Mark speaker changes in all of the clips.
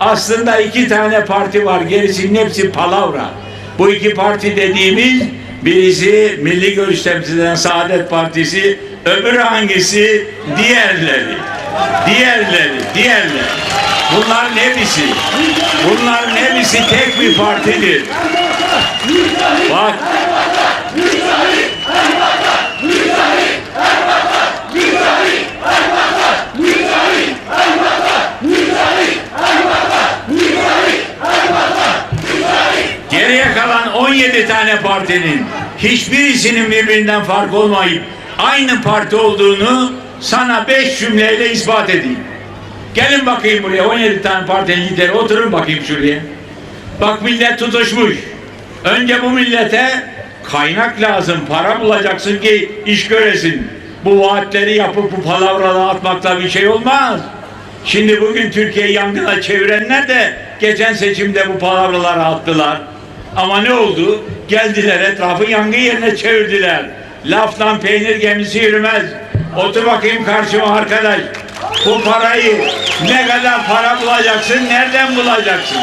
Speaker 1: aslında iki tane parti var. Gerisinin hepsi palavra. Bu iki parti dediğimiz birisi Milli Görüş temsil eden Saadet Partisi, öbürü hangisi? Diğerleri. Diğerleri, diğerleri. Bunların hepsi, bunların hepsi tek bir partidir. Geriye kalan 17 tane partinin hiçbirisinin birbirinden fark olmayıp aynı parti olduğunu sana 5 cümleyle ispat edeyim. Gelin bakayım buraya 17 tane partinin lideri oturun bakayım şuraya. Bak millet tutuşmuş. Önce bu millete kaynak lazım, para bulacaksın ki iş göresin. Bu vaatleri yapıp bu palavraları atmakla bir şey olmaz. Şimdi bugün Türkiye'yi yangına çevirenler de geçen seçimde bu palavraları attılar. Ama ne oldu? Geldiler etrafı yangın yerine çevirdiler. Laftan peynir gemisi yürümez. Otur bakayım karşıma arkadaş. Bu parayı ne kadar para bulacaksın, nereden bulacaksın?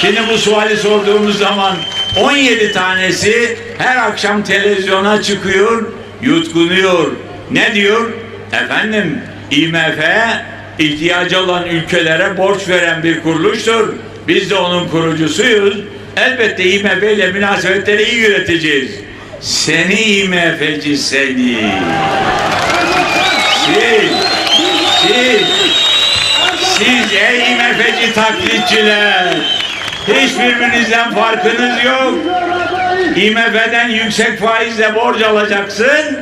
Speaker 1: Şimdi bu suali sorduğumuz zaman 17 tanesi her akşam televizyona çıkıyor, yutkunuyor. Ne diyor? Efendim IMF ihtiyacı olan ülkelere borç veren bir kuruluştur. Biz de onun kurucusuyuz. Elbette IMF ile münasebetleri iyi yöneteceğiz. Seni IMF'ci seni. Siz, siz, siz ey IMF'ci taklitçiler. Hiçbirbirinizden farkınız yok. IMF'den yüksek faizle borç alacaksın.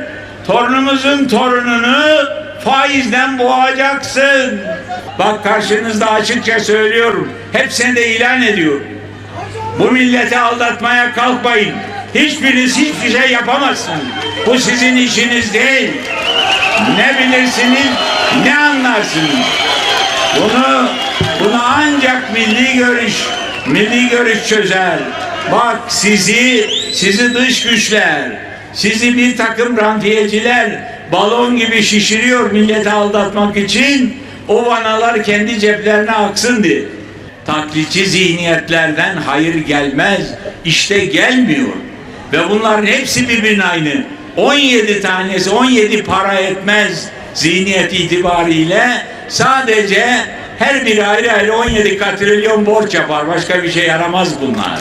Speaker 1: Torunumuzun torununu faizden boğacaksın. Bak karşınızda açıkça söylüyorum. Hepsini de ilan ediyorum. Bu milleti aldatmaya kalkmayın. Hiçbiriniz hiçbir şey yapamazsınız. Bu sizin işiniz değil. Ne bilirsiniz, ne anlarsınız. Bunu, bunu ancak milli görüş, milli görüş çözer. Bak sizi, sizi dış güçler, sizi bir takım rantiyeciler balon gibi şişiriyor milleti aldatmak için. O vanalar kendi ceplerine aksın diye. Taklitçi zihniyetlerden hayır gelmez. İşte gelmiyor. Ve bunların hepsi birbirine aynı. 17 tanesi 17 para etmez zihniyet itibariyle sadece her biri ayrı ayrı 17 katrilyon borç yapar. Başka bir şey yaramaz bunlar.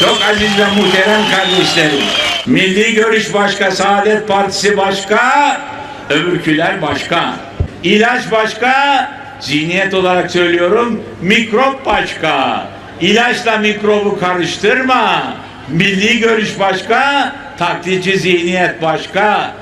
Speaker 1: Çok aziz ve muhterem kardeşlerim. Milli Görüş başka, Saadet Partisi başka, öbürküler başka. İlaç başka, zihniyet olarak söylüyorum, mikrop başka. İlaçla mikrobu karıştırma. Milli görüş başka, taklitçi zihniyet başka.